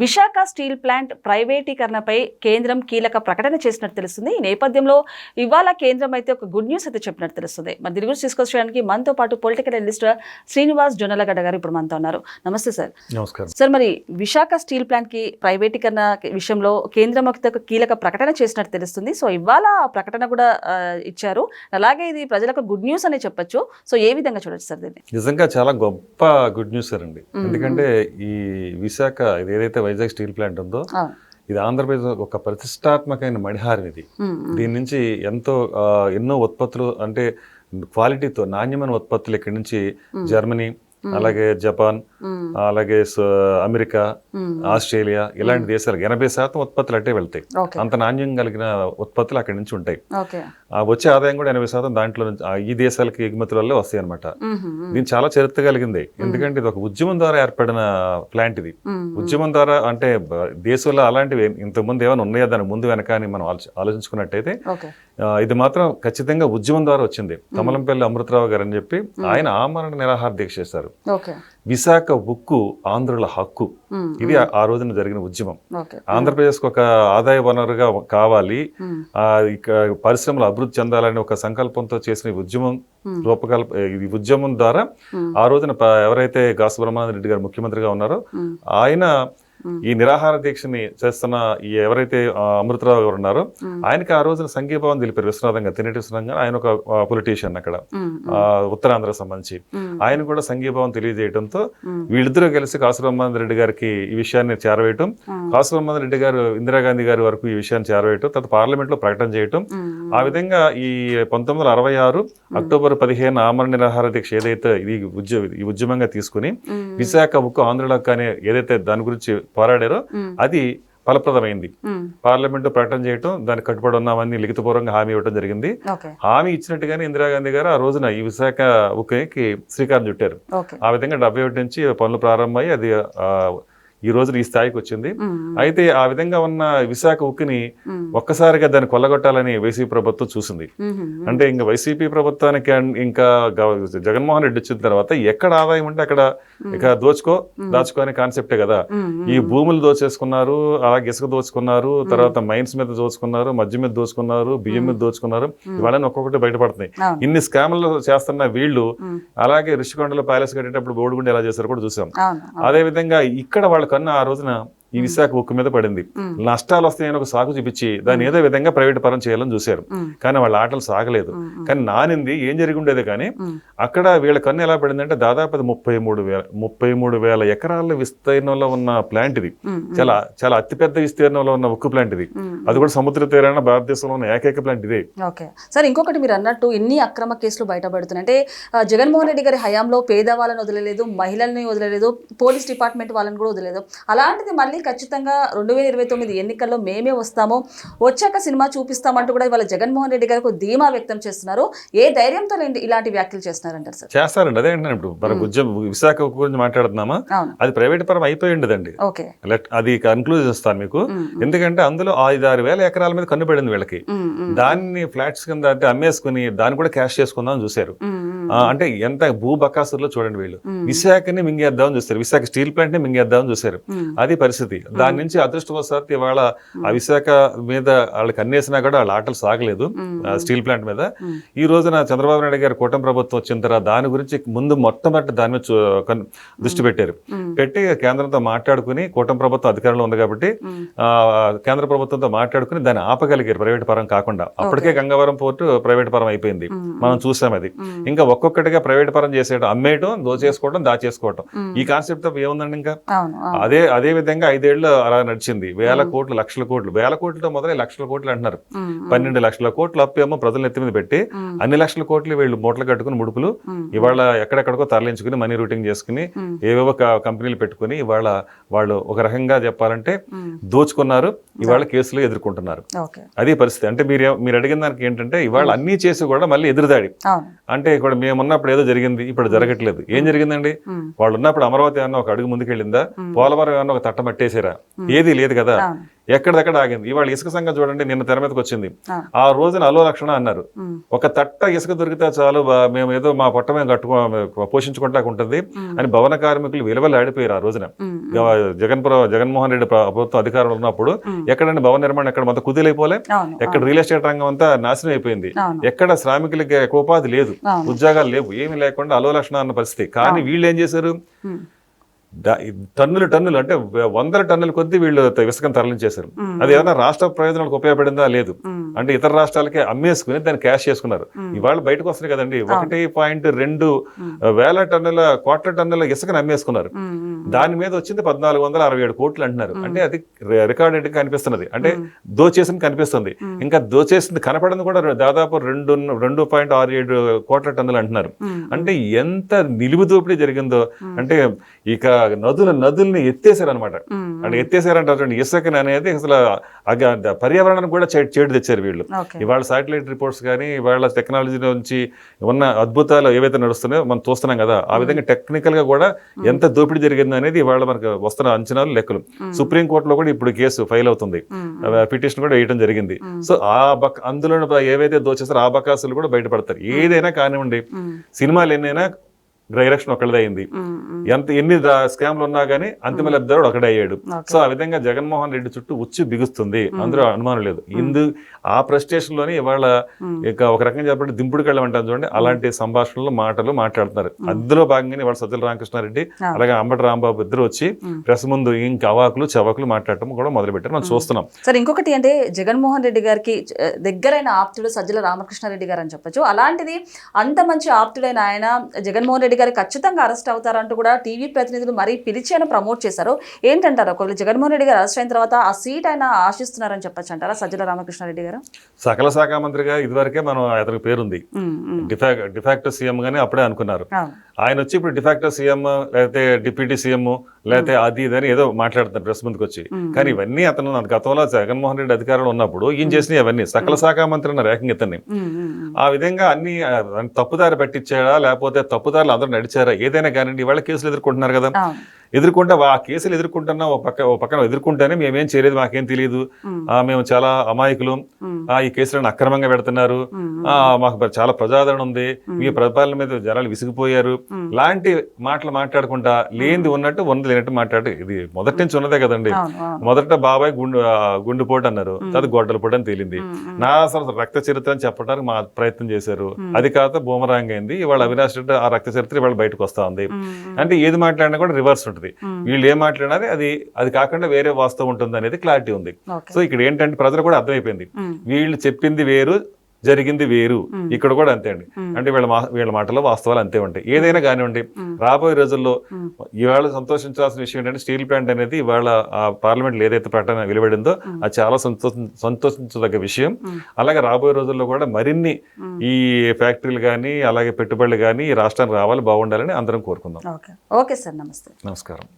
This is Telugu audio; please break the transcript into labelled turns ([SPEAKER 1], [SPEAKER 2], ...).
[SPEAKER 1] విశాఖ స్టీల్ ప్లాంట్ ప్రైవేటీకరణపై కేంద్రం కీలక ప్రకటన చేసినట్టు తెలుస్తుంది. ఈ నేపథ్యంలో ఇవాళ కేంద్రం అయితే ఒక గుడ్ న్యూస్ అయితే చెప్పినట్టు తెలుస్తుంది. మరి దీని గురించి తీసుకొచ్చడానికి మనతో పాటు పొలిటికల్ అనలిస్ట్ శ్రీనివాస్ జొన్నలగడ్డ గారు ఇప్పుడు మనతో ఉన్నారు. నమస్తే సార్.
[SPEAKER 2] నమస్కారం.
[SPEAKER 1] సార్ మరి విశాఖ స్టీల్ ప్లాంట్కి ప్రైవేటీకరణ విషయంలో కేంద్రం అయితే ఒక కీలక ప్రకటన చేసినట్టు తెలుస్తుంది. సో ఇవాళ ఆ ప్రకటన కూడా ఇచ్చారు. అలాగే ఇది ప్రజలకు గుడ్ న్యూస్ అనే చెప్పొచ్చు. సో ఏ విధంగా చూడొచ్చు సార్ దీన్ని?
[SPEAKER 2] నిజంగా చాలా గొప్ప గుడ్ న్యూస్ అండి. ఎందుకంటే ఈ విశాఖ ఇది ఏదైతే వైజాగ్ స్టీల్ ప్లాంట్ ఉందో. ఇది ఆంధ్రప్రదేశ్ ఒక ప్రతిష్టాత్మకమైన మణిహారం ఇది. దీని నుంచి ఎంతో ఎన్నో ఉత్పత్తులు అంటే క్వాలిటీతో నాణ్యమైన ఉత్పత్తులు ఇక్కడి నుంచి జర్మనీ అలాగే జపాన్ అలాగే అమెరికా ఆస్ట్రేలియా ఇలాంటి దేశాలకు ఎనభై శాతం ఉత్పత్తులు అట్టే వెళ్తాయి. అంత నాణ్యం కలిగిన ఉత్పత్తులు అక్కడి నుంచి ఉంటాయి. వచ్చే ఆదాయం కూడా ఎనభై శాతం దాంట్లో ఈ దేశాలకి ఎగుమతుల వల్లే వస్తాయి అనమాట దీని చాలా చరిత్ర కలిగింది. ఎందుకంటే ఇది ఒక ఉద్యమం ద్వారా ఏర్పడిన ప్లాంట్ ఇది. ఉద్యమం ద్వారా అంటే దేశంలో అలాంటివి ఇంతకుముందు ఏమైనా ఉన్నాయా? దాని ముందు వెనక అని మనం ఆలోచి- ఆలోచించుకున్నట్టయితే ఇది మాత్రం ఖచ్చితంగా ఉద్యమం ద్వారా వచ్చింది. తమలంపల్లి అమృతరావు గారు అని చెప్పి ఆయన ఆమరణ నిరాహార దీక్ష చేశారు. విశాఖ ఉక్కు ఆంధ్రుల హక్కు. ఇది ఆ- రోజున జరిగిన ఉద్యమం.
[SPEAKER 1] ఓకే.
[SPEAKER 2] ఆంధ్రప్రదేశ్కి ఒక ఆదాయ వనరుగా కావాలి.
[SPEAKER 1] ఉమ్,
[SPEAKER 2] ఆ, ఇక పరిశ్రమలు అభివృద్ధి చెందాలని ఒక సంకల్పంతో చేసిన ఉద్యమం. రూపకల్ప ఈ ఉద్యమం ద్వారా. ఆ రోజున ఎవరైతే గాసు బ్రహ్మానంద రెడ్డి గారు ముఖ్యమంత్రిగా ఉన్నారో ఆయన. ఈ నిరాహార దీక్షని చేస్తున్న ఈ ఎవరైతే అమృతరావు గారు ఉన్నారో. ఆయనకి ఆ రోజున సంఘీభావం తెలిపారు విశ్వనాథం గారు తినేటి విశ్వనాథం గారు ఆయన ఒక పొలిటీషియన్ అక్కడ. ఉత్తరాంధ్రకు సంబంధించి. ఆయన కూడా సంఘీభావం తెలియజేయడంతో వీళ్ళిద్దరూ కలిసి కాసు బ్రహ్మానంద రెడ్డి గారికి ఈ విషయాన్ని చేరవేయటం
[SPEAKER 1] ఉమ్,
[SPEAKER 2] కాసు బ్రహ్మానంద రెడ్డి గారు ఇందిరాగాంధీ గారి వరకు ఈ విషయాన్ని చేరవేయటం తర్వాత పార్లమెంట్లో ప్రకటన చేయటం. ఆ విధంగా ఈ పంతొమ్మిది వందల అరవై ఆరు అక్టోబర్ పదిహేను ఆమరణ నిరాహార దీక్ష ఏదైతే ఇది ఈ ఉద్యమంగా తీసుకుని విశాఖ ఉక్కు ఆంధ్రులకు అనే ఏదైతే దాని గురించి పోరాడారో. అది ఫలప్రదమైంది. పార్లమెంట్ ప్రకటన చేయటం దానికి కట్టుబడి ఉన్నామని లిఖితపూర్వకంగా హామీ ఇవ్వడం జరిగింది. హామీ ఇచ్చినట్టుగానే ఇందిరాగాంధీ గారు ఆ రోజున ఈ విశాఖ ఉక్కుకి శ్రీకారం చుట్టారు. ఆ విధంగా డెబ్బై ఒకటి నుంచి పనులు ప్రారంభమై అది ఈ రోజున ఈ స్థాయికి వచ్చింది. అయితే ఆ విధంగా ఉన్న విశాఖ ఉక్కుని ఒక్కసారిగా దాన్ని కొల్లగొట్టాలని వైసీపీ ప్రభుత్వం చూసింది. అంటే ఇంకా వైసీపీ ప్రభుత్వానికి ఇంకా జగన్మోహన్ రెడ్డి వచ్చిన తర్వాత ఎక్కడ ఆదాయం ఉంటే అక్కడ ఇక దోచుకో దాచుకో అనే కాన్సెప్టే కదా. ఈ భూములు దోచేసుకున్నారు అలాగే ఇసుక దోచుకున్నారు తర్వాత మైన్స్ మీద దోచుకున్నారు మద్యం మీద దోచుకున్నారు బియ్యం మీద దోచుకున్నారు ఇవాళ ఒక్కొక్కటి బయటపడుతున్నాయి.
[SPEAKER 1] అవును.
[SPEAKER 2] ఇన్ని స్కామ్లు చేస్తున్న వీళ్ళు అలాగే ఋషికొండలో ప్యాలెస్ కట్టేటప్పుడు బోడిగుండి ఎలా చేశారో కూడా చూసాం.
[SPEAKER 1] అవును అవును.
[SPEAKER 2] అదే విధంగా ఇక్కడ వాళ్ళ కన్నా ఆ రోజున ఈ విశాఖ ఉక్కు మీద పడింది. నష్టాలు వస్తాయని ఒక సాకు చూపించి దాన్ని ఏదో విధంగా ప్రైవేట్ పరం చేయాలని చూశారు. కానీ వాళ్ళ ఆటలు సాగలేదు. కానీ నానింది ఏం జరిగి ఉండేది కానీ అక్కడ వీళ్ళ కన్ను ఎలా పడిందంటే దాదాపు ముప్పై మూడు వేల ముప్పై మూడు వేల ఎకరాల విస్తీర్ణంలో ఉన్న ప్లాంట్ ఇది. చాలా చాలా అతిపెద్ద విస్తీర్ణంలో ఉన్న ఉక్కు ప్లాంట్ ఇది. అది కూడా సముద్ర తీరాన భారతదేశంలో ఉన్న ఏకైక ప్లాంట్ ఇదే.
[SPEAKER 1] ఓకే. సార్ ఇంకొకటి మీరు అన్నట్టు ఎన్ని అక్రమ కేసులు బయటపడుతున్నాయి? అంటే జగన్మోహన్ రెడ్డి గారి హయాంలో పేదవాళ్ళని వదలలేదు మహిళల్ని వదలలేదు పోలీస్ డిపార్ట్మెంట్ వాళ్ళని కూడా వదలలేదు. అలాంటిది మళ్ళీ ఖచ్చితంగా రెండు వేల ఇరవై తొమ్మిది ఎన్నికల్లో మేమే వస్తాము. వచ్చాక సినిమా చూపిస్తామంటూ కూడా ఇవాళ జగన్మోహన్ రెడ్డి గారికి ధీమా వ్యక్తం చేస్తున్నారు. ఏ ధైర్యంతో ఇలాంటి వ్యాఖ్యలు చేస్తున్నారంటారు సార్?
[SPEAKER 2] చేస్తారండి. అదే ఇప్పుడు మన ఉద్యమం విశాఖ గురించి మాట్లాడుతున్నామా? అది ప్రైవేట్ పరం అయిపోయి ఉండదండి
[SPEAKER 1] ఓకే
[SPEAKER 2] అది కన్క్లూజన్ ఇస్తాను మీకు. ఎందుకంటే అందులో ఐదు ఆరు వేల ఎకరాల మీద కన్నుపడింది వీళ్ళకి. దాన్ని ఫ్లాట్స్ కింద అంటే అమ్మేసుకుని దాన్ని కూడా క్యాష్ చేసుకుందాం చూశారు. అంటే ఎంత భూ బకాసుల్లో చూడండి వీళ్ళు. విశాఖని మింగేద్దామని చూస్తారు. విశాఖ స్టీల్ ప్లాంట్ని మింగేద్దామని
[SPEAKER 1] ఉమ్,
[SPEAKER 2] అది పరిస్థితి. దాని నుంచి అదృష్టవశాత్తు ఇవాళ ఆ విశాఖ మీద వాళ్ళకి అన్నేసినా కూడా వాళ్ళ ఆటలు సాగలేదు స్టీల్ ప్లాంట్ మీద. ఈ రోజున చంద్రబాబు నాయుడు గారు కూటమి ప్రభుత్వం వచ్చిన తర్వాత దాని గురించి ముందు మొట్టమొదటి దాని మీద దృష్టి పెట్టారు. పెట్టి కేంద్రంతో మాట్లాడుకుని కూటమి ప్రభుత్వం అధికారంలో ఉంది కాబట్టి కేంద్ర ప్రభుత్వంతో మాట్లాడుకుని దాన్ని ఆపగలిగారు ప్రైవేట్ పరం కాకుండా. అప్పటికే గంగవరం పోర్టు ప్రైవేట్ పరం అయిపోయింది. మనం చూసాం అది. ఇంకా ఒక్కొక్కటిగా ప్రైవేట్ పరం చేసేయడం అమ్మేయటం దోచేసుకోవడం దాచేసుకోవడం. ఈ కాన్సెప్ట్ ఏముందండి ఇంకా? అదే అదే విధంగా ఐదేళ్ళు అలా నడిచింది. వేల కోట్లు లక్షల కోట్లు. వేల కోట్లతో మొదలై లక్షల కోట్లు అంటున్నారు. పన్నెండు లక్షల కోట్లు అప్పు ఏమో ప్రజల నెత్తి మీద పెట్టి అన్ని లక్షల కోట్లు వీళ్ళు మూటలు కట్టుకుని ముడుపులు ఇవాళ ఎక్కడెక్కడికో తరలించుకుని మనీ రూటింగ్ చేసుకుని ఏవేవో కంపెనీలు పెట్టుకుని ఇవాళ వాళ్ళు ఒక రకంగా చెప్పాలంటే దోచుకున్నారు ఇవాళ కేసులు ఎదుర్కొంటున్నారు. అది పరిస్థితి. అంటే మీరు మీరు అడిగిన దానికి ఏంటంటే ఇవాళ అన్ని చేసి కూడా మళ్ళీ ఎదురుదాడి. అంటే ఇక్కడ మేము ఉన్నప్పుడు ఏదో జరిగింది ఇప్పుడు జరగట్లేదు. ఏం జరిగిందండి? వాళ్ళు ఉన్నప్పుడు అమరావతి అన్న ఒక అడుగు ముందుకెళ్ళిందా. పోలవరం అన్న ఒక తట్ట మట్టేసారా ఏది లేదు కదా. ఎక్కడిదక్కడ ఆగింది. ఇవాళ ఇసుక సంఘం చూడండి నిన్న తెర మీదకి వచ్చింది.
[SPEAKER 1] ఆ.
[SPEAKER 2] రోజున అలో లక్షణ అన్నారు. ఒక తట్ట ఇసుక దొరికితే చాలు మేము ఏదో మా పొట్ట మేము కట్టుకో పోషించుకుంటాకు ఉంటుంది అని భవన కార్మికులు విలువలు ఆడిపోయారు ఆ రోజున. జగన్ జగన్మోహన్ రెడ్డి ప్ర- ప్రభుత్వం అధికారంలో ఉన్నప్పుడు ఎక్కడండి భవన నిర్మాణం ఎక్కడ మొత్తం కుదిలైపోలే? ఎక్కడ రియల్ ఎస్టేట్ రంగం అంతా నాశనం అయిపోయింది. ఎక్కడ శ్రామికులకి ఉపాధి లేదు. ఉద్యోగాలు లేవు. ఏమీ లేకుండా అలో లక్షణ అన్న పరిస్థితి. కానీ వీళ్ళు ఏం చేశారు? టన్నులు టన్నులు అంటే వందల టన్నుల కొద్దీ వీళ్ళు ఇసుకను తరలించేశారు. అది ఏదైనా రాష్ట్ర ప్రయోజనాలకు ఉపయోగపడిందా? లేదు. అంటే ఇతర రాష్ట్రాలకే అమ్మేసుకుని దాన్ని క్యాష్ చేసుకున్నారు. ఇవాళ బయటకు వస్తున్నాయి కదండి. ఒకటి పాయింట్ రెండు వేల టన్నుల కోట్ల టన్నుల ఇసుకను అమ్మేసుకున్నారు. దాని మీద వచ్చింది పద్నాలుగు వందల అరవై ఏడు కోట్లు అంటున్నారు. అంటే అది రికార్డెడ్ కనిపిస్తున్నది. అంటే దోచేసింది కనిపిస్తుంది. ఇంకా దోచేసింది కనపడింది కూడా దాదాపు రెండు రెండు పాయింట్ ఆరు ఏడు కోట్ల టన్నులు అంటున్నారు. అంటే ఎంత నిలువు దోపిడీ జరిగిందో అంటే ఇక నదుల నదుల్ని ఎత్తేసారు అనమాట
[SPEAKER 1] ఉమ్,
[SPEAKER 2] అంటే ఎత్తేసారంటారు ఇసుకని అనేది అసలు పర్యావరణానికి కూడా చే- చేటు తెచ్చారు వీళ్ళు. ఇవాళ శాటిలైట్ రిపోర్ట్స్ కానీ ఇవాళ టెక్నాలజీ నుంచి ఉన్న అద్భుతాలు ఏవైతే నడుస్తున్నాయో మనం చూస్తున్నాం కదా ఆ విధంగా టెక్నికల్గా కూడా ఎంత దోపిడీ జరిగింది అనేది ఇవాళ మనకు వస్తున్న అంచనాలు లెక్కలు. సుప్రీం కోర్టులో కూడా ఇప్పుడు కేసు ఫైల్ అవుతుంది. పిటిషన్ కూడా వేయడం జరిగింది. సో ఆ బక్ అందులో ఏవైతే దోచేస్తారో ఆ బకాసులు కూడా బయటపడతారు. ఏదైనా కానివ్వండి సినిమాలు ఎన్నైనా డైరెక్షన్ ఒకటిదే అయింది. ఎంత ఎన్ని స్కామ్లు ఉన్నా గానీ అంతిమ లబ్ధిదారుడు ఒకడే అయ్యాడు. సో ఆ విధంగా జగన్మోహన్ రెడ్డి చుట్టూ ఉచ్చు బిగుస్తుంది. అందులో అనుమానం లేదు. ఇందు ఆ ప్రెస్టేషన్లోనే ఇవాళ ఇక ఒక రకంగా చెప్పండి దింపుడు కళ్ళం అంటారు చూడండి అలాంటి సంభాషణలు మాటలు మాట్లాడుతున్నారు. అందులో భాగంగానే ఇవాళ సజ్జల రామకృష్ణారెడ్డి. అలాగే అంబటి రాంబాబు ఇద్దరు వచ్చి ప్రెస్ ముందు ఇంకా అవాకులు చవాకులు మాట్లాడటం కూడా మొదలు పెట్టారు మనం చూస్తున్నాం.
[SPEAKER 1] సరే ఇంకొకటి అంటే జగన్మోహన్ రెడ్డి గారికి దగ్గరైన ఆప్తుడు సజ్జల రామకృష్ణారెడ్డి గారు అని చెప్పొచ్చు. అలాంటిది అంత మంచి ఆప్తుడైన ఆయన జగన్మోహన్ రెడ్డి గారు ఖచ్చితంగా అరెస్ట్ అవుతారంటూ కూడా టీవీ ప్రతినిధులు మరీ పిలిచి ఆయన ప్రమోట్ చేశారు. ఏంటంటారు? ఒకవేళ జగన్మోహన్ రెడ్డి గారు అరెస్ట్ అయిన తర్వాత ఆ సీట్ ఆయన ఆశిస్తున్నారని చెప్పొచ్చు అంటారా? సజ్జల రామకృష్ణారెడ్డి గారు?
[SPEAKER 2] సకల శాఖ మంత్రిగా ఇదివరకే మనం అతనికి పేరుంది.
[SPEAKER 1] ఉమ్, ఉమ్,
[SPEAKER 2] డిఫాక్ డిఫాక్టో సీఎం గానీ అప్పుడే అనుకున్నారు. ఆయన వచ్చి ఇప్పుడు డిఫాక్టో సీఎం లేకపోతే డిప్యూటీ సీఎం లేకపోతే అది ఇది అని ఏదో మాట్లాడుతున్నారు ప్రెస్ ముందుకు వచ్చి. కానీ ఇవన్నీ అతను గతంలో జగన్మోహన్ రెడ్డి అధికారంలో ఉన్నప్పుడు ఈయన చేసినవి అవన్నీ? సకల శాఖ మంత్రి ఏకంగా ఇతన్ని. ఆ విధంగా అన్ని తప్పుదారి పట్టించాడా? లేకపోతే తప్పుదారులు అందరూ అందరూ నడిచారా? ఏదైనా కానివ్వండి ఇవాళ కేసులు ఎదుర్కొంటున్నారు కదా. ఎదుర్కొంటే ఆ కేసులు ఎదుర్కొంటున్నా ఒక పక్క ఒక పక్కన ఎదుర్కొంటేనే మేమేం చేయలేదు మాకేం తెలియదు.
[SPEAKER 1] మ్మ్.
[SPEAKER 2] ఆ, మేము చాలా అమాయకులు. ఈ కేసులను అక్రమంగా పెడుతున్నారు. మాకు చాలా ప్రజాదరణ ఉంది. మీ పరిపాలన మీద జనాలు విసిగిపోయారు. లాంటి మాటలు మాట్లాడకుండా లేనిది ఉన్నట్టు ఉన్నది లేనట్టు మాట్లాడి ఇది మొదటి నుంచి ఉన్నదే కదండి. మొదట బాబాయ్ గుండు గుండెపోటు అన్నారు. తర్వాత గొడ్డల పోటు అని తేలింది. నా అసలు రక్త చరిత్ర అని చెప్పడానికి మా ప్రయత్నం చేశారు. అది కాక బూమరాంగ్ అయింది. ఇవాళ అవినాష్ రెడ్డి ఆ రక్త చరిత్ర ఇవాళ బయటకు వస్తా ఉంది. అంటే ఏది మాట్లాడినా కూడా రివర్స్ ఉంటుంది. వీళ్ళు ఏం మాట్లాడినా అది అది కాకుండా వేరే వాస్తవం ఉంటుంది అనేది క్లారిటీ ఉంది సో ఇక్కడ ఏంటంటే ప్రజలు కూడా అర్థమైపోయింది. వీళ్ళు చెప్పింది వేరు జరిగింది వేరు. ఇక్కడ కూడా అంతే అండి. అంటే వీళ్ళ మా- వీళ్ళ మాటలో వాస్తవాలు అంతే ఉంటాయి. ఏదైనా కానివ్వండి రాబోయే రోజుల్లో ఇవాళ సంతోషించాల్సిన విషయం ఏంటంటే స్టీల్ ప్లాంట్ అనేది ఇవాళ ఆ పార్లమెంట్ ఏదైతే ప్రకటన వెలువడిందో అది చాలా సంతోషం సంతోషించదగ్గ విషయం. అలాగే రాబోయే రోజుల్లో కూడా మరిన్ని ఈ ఫ్యాక్టరీలు కానీ అలాగే పెట్టుబడులు కానీ ఈ రాష్ట్రానికి రావాలి బాగుండాలని అందరం కోరుకుందాం.
[SPEAKER 1] ఓకే. ఓకే సార్ నమస్తే.
[SPEAKER 2] నమస్కారం.